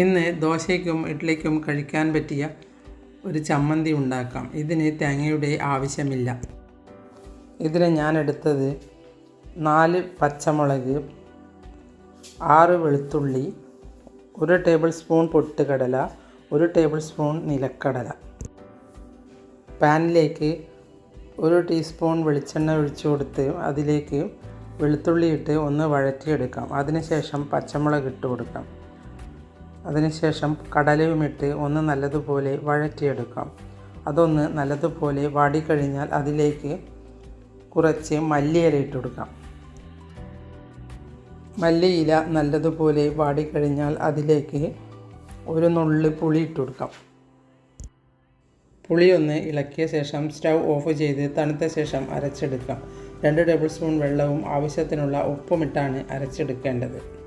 ഇന്ന് ദോശയ്ക്കും ഇഡ്ഡലിക്കും കഴിക്കാൻ പറ്റിയ ഒരു ചമ്മന്തി ഉണ്ടാക്കാം. ഇതിന് തേങ്ങയുടെ ആവശ്യമില്ല. ഇതിന് ഞാൻ എടുത്തത് നാല് പച്ചമുളക് ആറ് വെളുത്തുള്ളി ഒരു ടേബിൾ സ്പൂൺ പൊട്ടുകടല ഒരു ടേബിൾ സ്പൂൺ നിലക്കടല. പാനിലേക്ക് ഒരു ടീസ്പൂൺ വെളിച്ചെണ്ണ ഒഴിച്ചു കൊടുത്ത് അതിലേക്ക് വെളുത്തുള്ളി ഇട്ട് ഒന്ന് വഴറ്റിയെടുക്കാം. അതിനുശേഷം പച്ചമുളക് ഇട്ട് കൊടുക്കാം. അതിനുശേഷം കടലയുമിട്ട് ഒന്ന് നല്ലതുപോലെ വഴറ്റിയെടുക്കാം. അതൊന്ന് നല്ലതുപോലെ വാടിക്കഴിഞ്ഞാൽ അതിലേക്ക് കുറച്ച് മല്ലിയില ഇട്ടുകൊടുക്കാം. മല്ലിയില നല്ലതുപോലെ വാടിക്കഴിഞ്ഞാൽ അതിലേക്ക് ഒരു നുള്ളി പുളി ഇട്ടുകൊടുക്കാം. പുളി ഒന്ന് ഇളക്കിയ ശേഷം സ്റ്റൗ ഓഫ് ചെയ്ത് തണുത്ത ശേഷം അരച്ചെടുക്കാം. രണ്ട് ടേബിൾ സ്പൂൺ വെള്ളവും ആവശ്യത്തിനുള്ള ഉപ്പുമിട്ടാണ് അരച്ചെടുക്കേണ്ടത്.